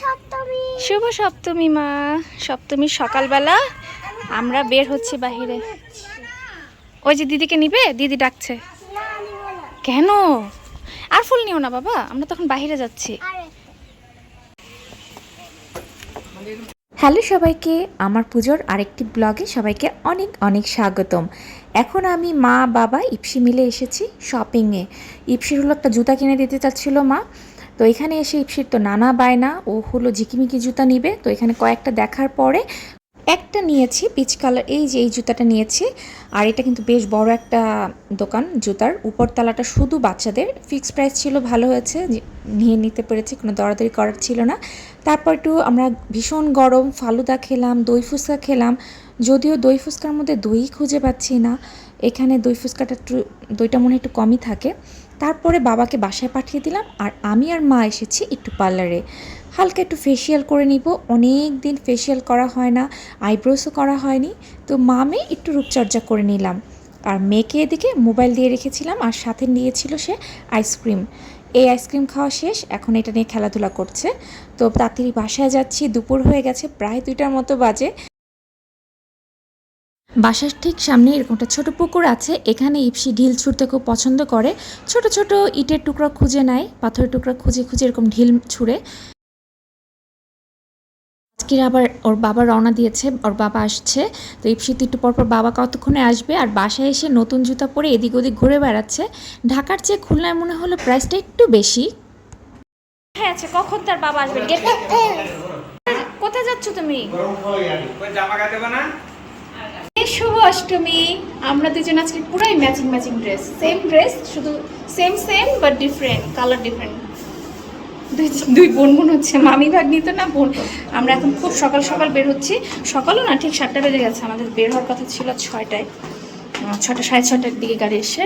সপ্তমী। শুভ সপ্তমী মা। সপ্তমীর সকালবেলা আমরা বের হচ্ছি বাহিরে। ওই যে দিদিকে নিবে? দিদি ডাকছে। না নিব না কেন? আর ফুল নিও না বাবা। আমরা তখন বাইরে যাচ্ছি। হ্যালো সবাইকে আমার পুজোর আরেকটি ব্লগে সবাইকে অনেক অনেক স্বাগতম। এখন আমি মা বাবা ইপসি মিলে এসেছি শপিংয়ে ইপসির হলো একটা জুতা কিনে দিতে চাচ্ছিল মা। তো এখানে এসে ইপসির তো নানা বায়না, ও হলো ঝিকিমিকি জুতা নিবে। তো এখানে কয়েকটা দেখার পরে একটা নিয়েছি, পিচ কালার, এই যে এই জুতাটা নিয়েছি। আর এটা কিন্তু বেশ বড় একটা দোকান জুতার। উপরতলাটা শুধু বাচ্চাদের। ফিক্সড প্রাইস ছিল, ভালো হয়েছে। নিয়ে নিতে পেরেছি, কোনো দরাদরি করার ছিল না। তারপর একটু আমরা ভীষণ গরম ফালুদা খেলাম, দই ফুচকা খেলাম। যদিও দই ফুচকার মধ্যে দই খুঁজে পাচ্ছি না। এখানে দই ফুচকাটা দইটা মনে একটু কমই থাকে। তারপরে বাবাকে বাসায় পাঠিয়ে দিলাম আর আমি আর মা এসেছি একটু পার্লারে। হালকা একটু ফেসিয়াল করে নিব। অনেক দিন ফেসিয়াল করা হয় না আইব্রোসও করা হয়নি। তো মামে একটু রূপচর্চা করে নিলাম। আর মেয়েকে এদিকে মোবাইল দিয়ে রেখেছিলাম আর সাথে নিয়েছিল সে আইসক্রিম এই আইসক্রিম খাওয়া শেষ, এখন এটা নিয়ে খেলাধুলা করছে। তো তাড়াতাড়ি বাসায় যাচ্ছি, দুপুর হয়ে গেছে, প্রায় দুইটার মতো বাজে। বাসার ঠিক সামনে এরকম একটা ছোটো পুকুর আছে এখানে ইপসি ঢিল ছুঁড়তে খুব পছন্দ করে। ছোট ছোট ইটের টুকরা খুঁজে নেয় পাথরের টুকরা খুঁজে খুঁজে এরকম ঢিল ছুঁড়ে। আজকের আবার ওর বাবা রওনা দিয়েছে ওর বাবা আসছে। তো ইপসিতে একটু পরপর বাবা কতক্ষণে আসবে আর বাসায় এসে নতুন জুতা পরে এদিক ওদিক ঘুরে বেড়াচ্ছে। ঢাকার চেয়ে খুলনায় মনে হলো প্রাইসটা একটু বেশি। হ্যাঁ আচ্ছা কখন তার বাবা আসবে? গেট কোথায় যাচ্ছ তুমি? জামা কাটে না? শুভ অষ্টমী। আমরা দুজন আজকে পুরাই matching matching dress same dress শুধু same same but different colour different দুই দুই বোন বোন হচ্ছে, মামি ভাগ্নি তো না বোন? আমরা এখন খুব সকাল সকাল বের হচ্ছি। সকালও না, ঠিক সাতটা বেজে গেছে। আমাদের বের হওয়ার কথা ছিল ছয়টায়। ছটা সাড়ে ছটার দিকে গাড়ি এসে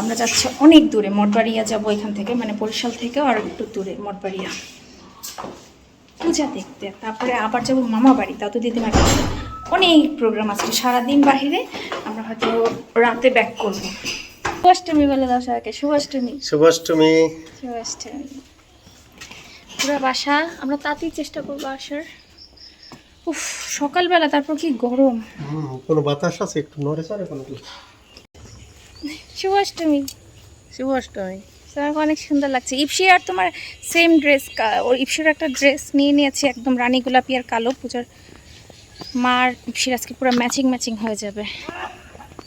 আমরা যাচ্ছি অনেক দূরে। মঠবাড়িয়া যাব এখান থেকে মানে বরিশাল থেকেও আর একটু দূরে, মঠবাড়িয়া। পূজা দেখতে, তারপরে আবার যাব মামা বাড়ি তো দিদিমার কাছে। অনেক প্রোগ্রাম আছে সারাদিন বাহিরে আমরা হয়তো রাতে ব্যাক করব। শুভাষ্টমী বলে দাও সবাইকে শুভাষ্টমী। শুভাষ্টমী। শুভাষ্টমী। পুরো বাসা আমরা তাতেই চেষ্টা করব আসার। উফ সকালবেলা তারপর কি গরম? কোনো বাতাস আছে একটু? নড়ে চড়ে কোনো শুভাষ্টমী। শুভাষ্টমী। আমাকে অনেক সুন্দর লাগছে। ইপসি আর তোমার সেম ড্রেস ওর ইপসির একটা ড্রেস নিয়ে নিয়েছি একদম রানী গোলাপি আর কালো পূজার মার ইপসির আজকে পুরো ম্যাচিং ম্যাচিং হয়ে যাবে।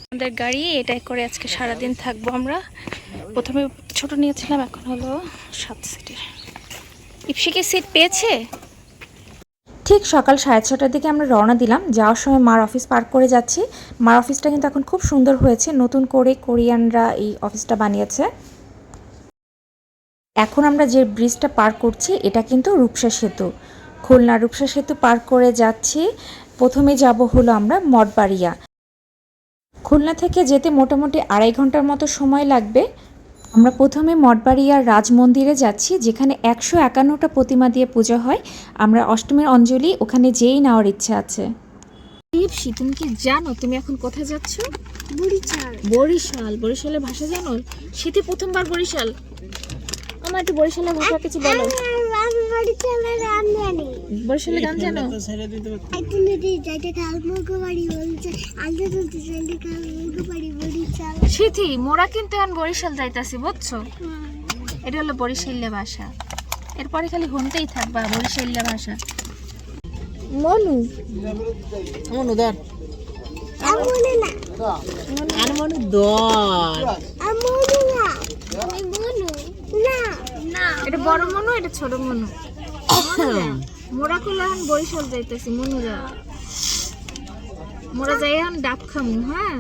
আমাদের গাড়ি, এটাই করে আজকে সারাদিন থাকব আমরা। প্রথমে ছোট নিয়েছিলাম, এখন হলো সাত সিটের ইপসি কি সিট পেয়েছে? ঠিক সকাল সাড়ে ছটার দিকে আমরা রওনা দিলাম। যাওয়ার সময় মার অফিস পার্ক করে যাচ্ছি। মার অফিসটা কিন্তু এখন খুব সুন্দর হয়েছে। নতুন করে কোরিয়ানরা এই অফিসটা বানিয়েছে। এখন আমরা যে ব্রিজটা পার করছি, এটা কিন্তু রূপসা সেতু। খুলনা রূপসা সেতু পার করে যাচ্ছি। প্রথমে যাব হলো আমরা মঠবাড়িয়া। খুলনা থেকে যেতে মোটামুটি আড়াই ঘণ্টার মতো সময় লাগবে। আমরা প্রথমে মঠবাড়িয়ার রাজ মন্দিরে যাচ্ছি যেখানে একশো একান্নটা প্রতিমা দিয়ে পুজো হয়। আমরা অষ্টমীর অঞ্জলি ওখানে যেই নেওয়ার ইচ্ছা আছে। ইপসি তুমি কি জানো তুমি এখন কোথায় যাচ্ছ? বুড়ি চাল বরিশাল? বরিশালের ভাষা জানো? শীতে প্রথমবার বরিশাল? আমার একটু বরিশালের ভাষা কিছু বলো। গান জানো? শীতি মোরা কিন্তু এখন বরিশাল যাইতাছি বুঝছ? এটা হলো বরিশাল্য ভাষা। এরপরে খালি শুনতেই থাকবা বরিশাল্য ভাষা। মনু। মনু ধর। আর মনু ধর। মনু না। না। এটা বড় মনু এটা ছোট মনু। মোরা এখন বরিশাল যাইতেছি মনুরা মোরা যাই এখন ডাব খামু হ্যাঁ?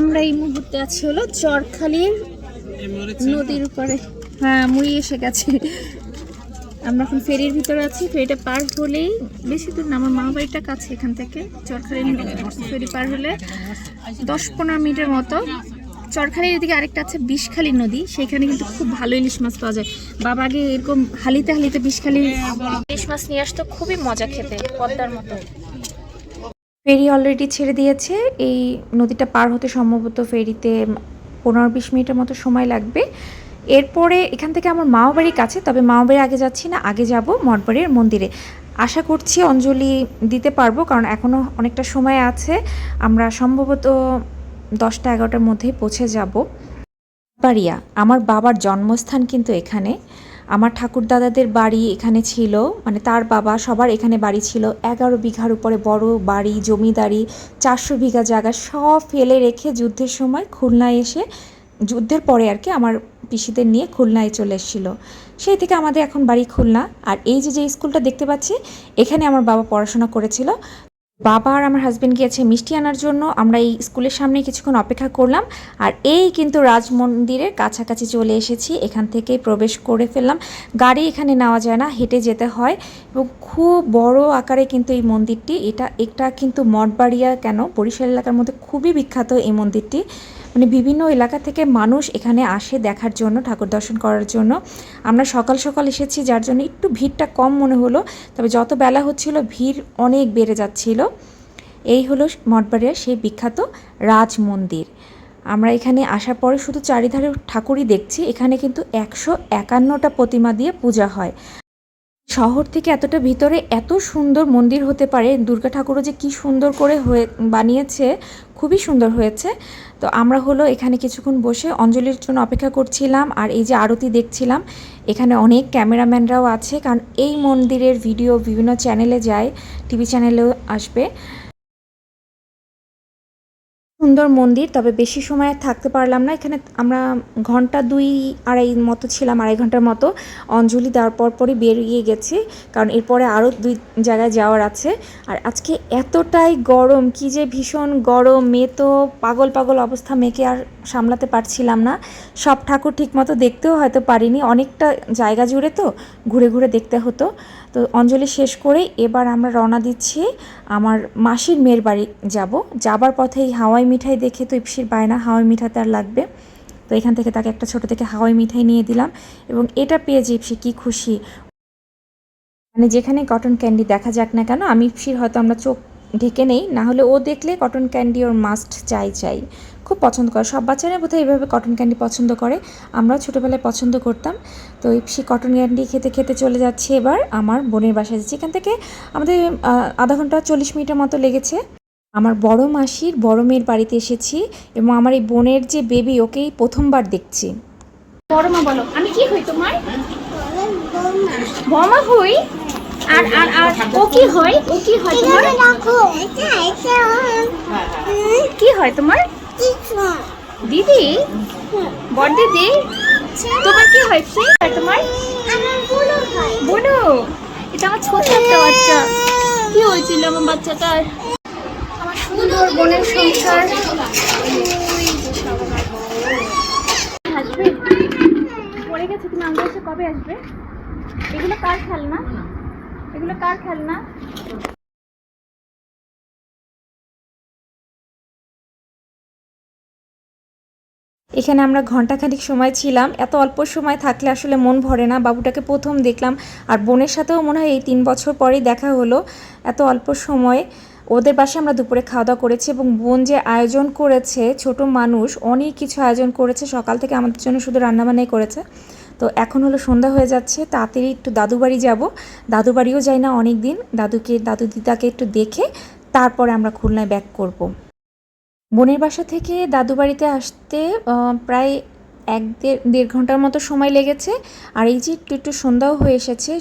আমরা এই মুহূর্তে আছি হলো চরখালির নদীর উপরে। হ্যাঁ মুই এসে গেছে। আমরা এখন ফেরির ভিতরে আছি। ফেরিটা পার হলেই, বেশি দূর না, আমার মা বাড়িটা কাছে এখান থেকে চরখালির ফেরি পার হলে দশ পনেরো মিনিটের মতো। চরখালির এদিকে আরেকটা আছে বিষখালী নদী। সেখানে কিন্তু খুব ভালো ইলিশ মাছ পাওয়া যায়। বাবা আগে এরকম হালিতে হালিতে বিষখালী ইলিশ মাছ নিয়ে আসতো, খুবই মজা খেতে, পদ্মার মতো। ফেরি অলরেডি ছেড়ে দিয়েছে। এই নদীটা পার হতে সম্ভবত ফেরিতে পনেরো বিশ মিনিটের মতো সময় লাগবে। এরপরে এখান থেকে আমার মামা বাড়ির কাছে, তবে মামাবাড়ির আগে যাচ্ছি না, আগে যাব মঠবাড়ির মন্দিরে। আশা করছি অঞ্জলি দিতে পারব, কারণ এখনও অনেকটা সময় আছে। আমরা সম্ভবত দশটা এগারোটার মধ্যেই পৌঁছে যাব। বাড়িয়া, আমার বাবার জন্মস্থান কিন্তু এখানে। আমার ঠাকুর দাদাদের বাড়ি এখানে ছিল মানে তার বাবা সবার এখানে বাড়ি ছিল। এগারো বিঘার উপরে বড় বাড়ি, জমিদারি, চারশো বিঘা জায়গা সব ফেলে রেখে যুদ্ধের সময় খুলনায় এসে, যুদ্ধের পরে আর কি আমার পিসিদের নিয়ে খুলনায় চলে এসেছিল। সেই থেকে আমাদের এখন বাড়ি খুলনা। আর এই যে যে স্কুলটা দেখতে পাচ্ছি, এখানে আমার বাবা পড়াশোনা করেছিল। বাবা আর আমার হাজব্যান্ড গিয়েছে মিষ্টি আনার জন্য। আমরা এই স্কুলের সামনে কিছুক্ষণ অপেক্ষা করলাম। আর এই কিন্তু রাজমন্দিরের কাছাকাছি চলে এসেছি। এখান থেকে প্রবেশ করে ফেললাম। গাড়ি এখানে নেওয়া যায় না, হেঁটে যেতে হয়। এবং খুব বড় আকারে কিন্তু এই মন্দিরটি। এটা একটা কিন্তু মঠবাড়িয়া কেন? বরিশাল এলাকার মধ্যে খুবই বিখ্যাত এই মন্দিরটি। মানে বিভিন্ন এলাকা থেকে মানুষ এখানে আসে দেখার জন্য, ঠাকুর দর্শন করার জন্য। আমরা সকাল সকাল এসেছি, যার জন্য একটু ভিড়টা কম মনে হলো। তবে যত বেলা হচ্ছিল, ভিড় অনেক বেড়ে যাচ্ছিল। এই হলো মঠবাড়িয়ার সেই বিখ্যাত রাজ মন্দির আমরা এখানে আসার পরে শুধু চারিধারে ঠাকুরই দেখছি, এখানে কিন্তু একশো একান্নটা প্রতিমা দিয়ে পূজা হয়। শহর থেকে এতটা ভিতরে এত সুন্দর মন্দির হতে পারে, দুর্গা ঠাকুরও যে কি সুন্দর করে হয়ে বানিয়েছে, খুবই সুন্দর হয়েছে। তো আমরা হলো এখানে কিছুক্ষণ বসে অঞ্জলির জন্য অপেক্ষা করছিলাম আর এই যে আরতি দেখছিলাম, এখানে অনেক ক্যামেরাম্যানরাও আছে। কারণ এই মন্দিরের ভিডিও বিভিন্ন চ্যানেলে যায় টিভি চ্যানেলেও আসবে। সুন্দর মন্দির, তবে বেশি সময় থাকতে পারলাম না। এখানে আমরা ঘণ্টা দুই আড়াই মতো ছিলাম, আড়াই ঘণ্টার মতো। অঞ্জলি দেওয়ার পর পরই বেরিয়ে গেছি, কারণ এরপরে আরও দুই জায়গায় যাওয়ার আছে। আর আজকে এতটাই গরম, কি যে ভীষণ গরম, মেয়ে তো পাগল পাগল অবস্থা, মেয়েকে আর সামলাতে পারছিলাম না। সব ঠাকুর ঠিকমতো দেখতেও হয়তো পারিনি, অনেকটা জায়গা জুড়ে তো ঘুরে ঘুরে দেখতে হতো। তো অঞ্জলি শেষ করে এবার আমরা রওনা দিচ্ছি আমার মাসির মেয়ের বাড়ি যাব। যাবার পথে এই হাওয়াই মিঠাই দেখে তো ইপসির বায়না হাওয়াই মিঠাই তার লাগবে। তো এখান থেকে তাকে একটা ছোট থেকে হাওয়াই মিঠাই নিয়ে দিলাম এবং এটা পেয়ে যে ইপসি কী খুশি। মানে যেখানে কটন ক্যান্ডি দেখা যাক না কেন, আমি ইপসির হয়তো আমরা চোখ ঢেকে নেই, না হলে ও দেখলে কটন ক্যান্ডি ওর মাস্ট চাই চাই। খুব পছন্দ করে। সব বাচ্চারা বোধহয় এইভাবে কটন ক্যান্ডি পছন্দ করে। আমরাও ছোটোবেলায় পছন্দ করতাম। তো সেই কটন ক্যান্ডি খেতে খেতে চলে যাচ্ছে এবার আমার বোনের বাসায়। যাচ্ছি এখান থেকে আমাদের আধা ঘণ্টা চল্লিশ মিনিটের মতো লেগেছে। আমার বড় মাসির বড় মেয়ের বাড়িতে এসেছি এবং আমার এই বোনের যে বেবি ওকেই প্রথমবার দেখছি। বড় মা বলো আমি কি হই তোমার? বমা হই? আর আর আর ও কি হয় ও কি হয় তোমার? কি হয় তোমার? দিদি? বড় দিদি তোমার কি হয় কি হয় তোমার? বুলো এটা আমার ছোট একটা বাচ্চা। কি হয়েছিল আমার বাচ্চাটার? আমার সুন্দর বোনের সংসার। পড়ে গেছে, তুমি আমাদের কাছে কবে আসবে? এগুলো কার খেলনা? এগুলো কার খেলনা? এখানে আমরা ঘন্টাখানিক সময় ছিলাম। এত অল্প সময় থাকলে আসলে মন ভরে না। বাবুটাকে প্রথম দেখলাম। আর বোনের সাথেও মনে হয় এই তিন বছর পরেই দেখা হলো। এত অল্প সময়। ওদের বাসায় আমরা দুপুরে খাওয়া দাওয়া করেছি এবং বোন যে আয়োজন করেছে, ছোট মানুষ, অনেক কিছু আয়োজন করেছে। সকাল থেকে আমাদের জন্য শুধু রান্নাবান্নাই করেছে। তো এখন হলো সন্ধ্যা হয়ে যাচ্ছে। তাড়াতাড়ি একটু দাদু বাড়ি যাব। দাদু বাড়িও যাই না অনেক দিন দাদুকে, দাদু দিদাকে একটু দেখে তারপরে আমরা খুলনায় ব্যাক করব। বোনের বাসা থেকে দাদু বাড়িতে আসতে প্রায় এক দেড় দেড় ঘণ্টার মতো সময় লেগেছে। আর এই যে একটু একটু সন্ধ্যাও হয়ে এসেছে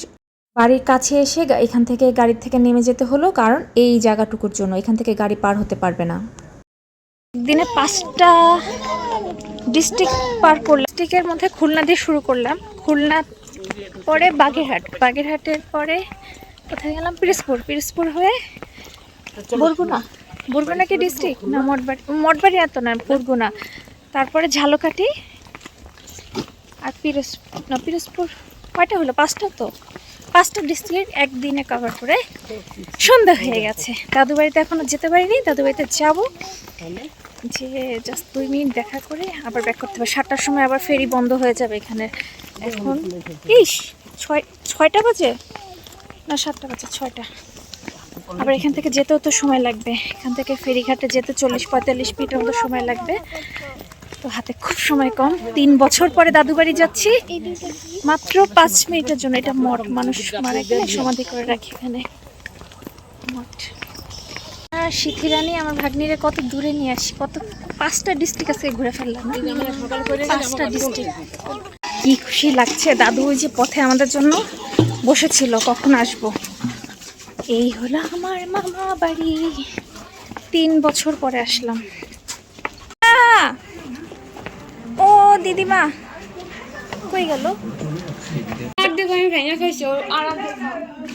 বাড়ির কাছে এসে এখান থেকে গাড়ির থেকে নেমে যেতে হলো কারণ এই জায়গাটুকুর জন্য এখান থেকে গাড়ি পার হতে পারবে না। দিনে পাঁচটা ডিস্ট্রিক্ট পার করলাম। ডিস্ট্রিক্টের মধ্যে খুলনা দিয়ে শুরু করলাম। খুলনা পরে বাগেরহাট। বাগেরহাটের পরে কোথায় গেলাম? পিরোজপুর। পিরোজপুর হয়ে বরগুনা। বরগুনা কি ডিস্ট্রিক্ট না, মঠবাড়ি। মঠবাড়ি এত না, বরগুনা। তারপরে ঝালকাঠি আর পিরোজ না, পিরোজপুর কয়টা হলো? পাঁচটা তো। পাঁচটা ডিস্ট্রিক্ট একদিনে কভার করে সন্ধ্যা হয়ে গেছে। দাদু বাড়িতে এখনও যেতে পারিনি দাদু বাড়িতে যাব। যে জাস্ট দুই মিনিট দেখা করে আবার ব্যাক করতে হবে। সাতটার সময় আবার ফেরি বন্ধ হয়ে যাবে এখানে। এখন, ইস, ছয়, ছয়টা বাজে? না, সাতটা বাজে, ছয়টা। আবার এখান থেকে যেতেও তো সময় লাগবে। এখান থেকে ফেরিঘাটে যেতে চল্লিশ পঁয়তাল্লিশ মিনিটের মতো সময় লাগবে। তো হাতে খুব সময় কম। তিন বছর পরে দাদু বাড়ি যাচ্ছি। মাত্র পাঁচ মিনিটের জন্য। এটা মঠ। মানুষ মারা গেলে সমাধি করে রাখি এখানে। মঠ। আর সিথিরানি আমার ভাগ্নিরে কত দূরে নিয়ে আসি। কত পাঁচটা ডিস্ট্রিক্ট আছে ঘুরে ফেললাম। পাঁচটা ডিস্ট্রিক্ট কি খুশি লাগছে। দাদু ওই যে পথে আমাদের জন্য বসেছিল। কখন আসব? এই হলো আমার মামা বাড়ি। তিন বছর পরে আসলাম! ও দিদিমা, কই গেল?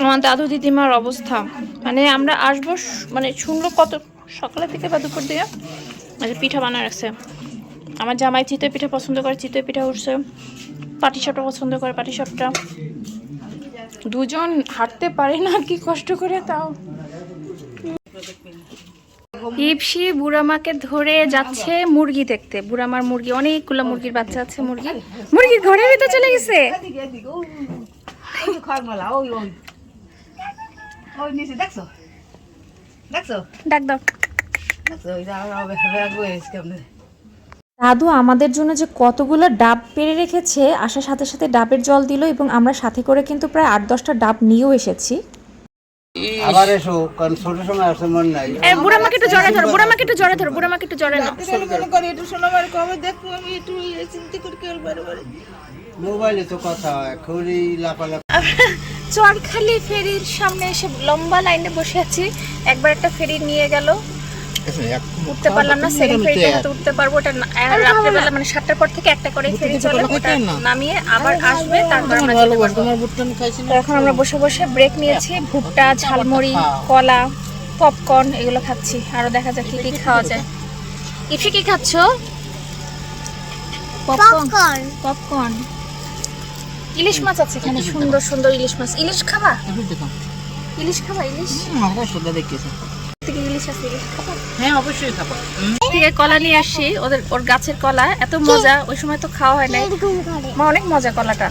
আমার দাদু দিদিমার অবস্থা। মানে আমরা আসব মানে শুনলো কত সকালে থেকে বা দুপুর দিয়ে? মানে পিঠা বানায় রাখছে। আমার জামাই চিতই পিঠা পছন্দ করে, চিতই পিঠা উঠছে। পাটিসাপটা পছন্দ করে, পাটিসাপটা। দুজন হাঁটতে পারে না কি কষ্ট করে তাও। ইপসি বুড়ামাকে ধরে যাচ্ছে মুরগি দেখতে। বুড়ামার মুরগি অনেকগুলো মুরগির বাচ্চা আছে মুরগি মুরগির ঘরের ভিতরে চলে গেছে। দেখছ দেখছ ডাক দাও। দাদু আমাদের জন্য যে কতগুলো ডাব পেরে রেখেছে আসার সাথে সাথে ডাবের জল দিল এবং আমরা সাথে করে কিন্তু প্রায় আট দশটা ডাব নিয়েও এসেছি। আবার এসো কারণ ছোট সময় আসতে মন নাই। এ বুড়ামাকে একটু জড়ে ধরো বুড়ামাকে একটু জড়ে ধরো বুড়ামাকে একটু জড়ে নাও। মনে করি একটু শোনাবার কবে দেখব আমি একটু ইয়ে চিন্তা করি কেউ বারে বারে মোবাইলে তো কথা হয় খুবই লাফালাফি। চরখালি ফেরির সামনে এসে লম্বা লাইনে বসে আছি একবার একটা ফেরি নিয়ে গেল। উঠতে পারলাম না সেকেন্ড ফেরিতে হয়তো উঠতে পারব ওটা রাত্রেবেলা মানে সাতটার পর থেকে একটা করে ফেরি চলে ওটা নামিয়ে আবার আসবে তারপর আমরা যেতে পারব। তোমার বুটটা আমি খাইছি তো এখন আমরা বসে বসে ব্রেক নিয়েছি ভুট্টা ঝালমুড়ি কলা পপকর্ন এগুলো খাচ্ছি। আরও দেখা যাক কি কি খাওয়া যায়। ইফি কি খাচ্ছ? পপকর্ন ইলিশ মাছ আছে এখানে। সুন্দর সুন্দর ইলিশ মাছ। ইলিশ খাবা? ইলিশ খাবা ইলিশ? আমরা খাবা? হ্যাঁ অবশ্যই খাব। থেকে কলা নিয়ে আসি ওদের ওর গাছের কলা এত মজা ওই সময় তো খাওয়া হয় নাই। মা অনেক মজা কলাটা।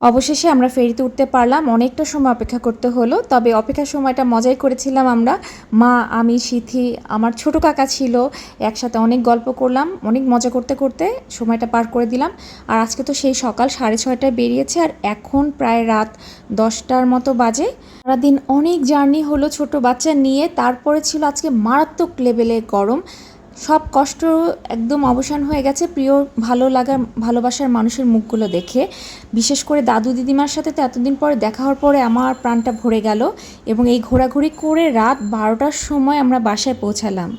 অবশেষে আমরা ফেরিতে উঠতে পারলাম। অনেকটা সময় অপেক্ষা করতে হলো, তবে অপেক্ষার সময়টা মজাই করেছিলাম আমরা। মা, আমি, সিথি, আমার ছোট কাকা ছিল, একসাথে অনেক গল্প করলাম, অনেক মজা করতে করতে সময়টা পার করে দিলাম। আর আজকে তো সেই সকাল সাড়ে ছয়টায় বেরিয়েছে, আর এখন প্রায় রাত দশটার মতো বাজে। সারাদিন অনেক জার্নি হলো ছোট বাচ্চা নিয়ে, তারপরে ছিল আজকে মারাত্মক লেভেলে গরম। সব কষ্ট একদম অবসান হয়ে গেছে প্রিয় ভালো লাগার ভালোবাসার মানুষের মুখগুলো দেখে। বিশেষ করে দাদু দিদিমার সাথে তো এতদিন পরে দেখা হওয়ার পরে আমার প্রাণটা ভরে গেল এবং এই ঘোরাঘুরি করে রাত বারোটার সময় আমরা বাসায় পৌঁছালাম।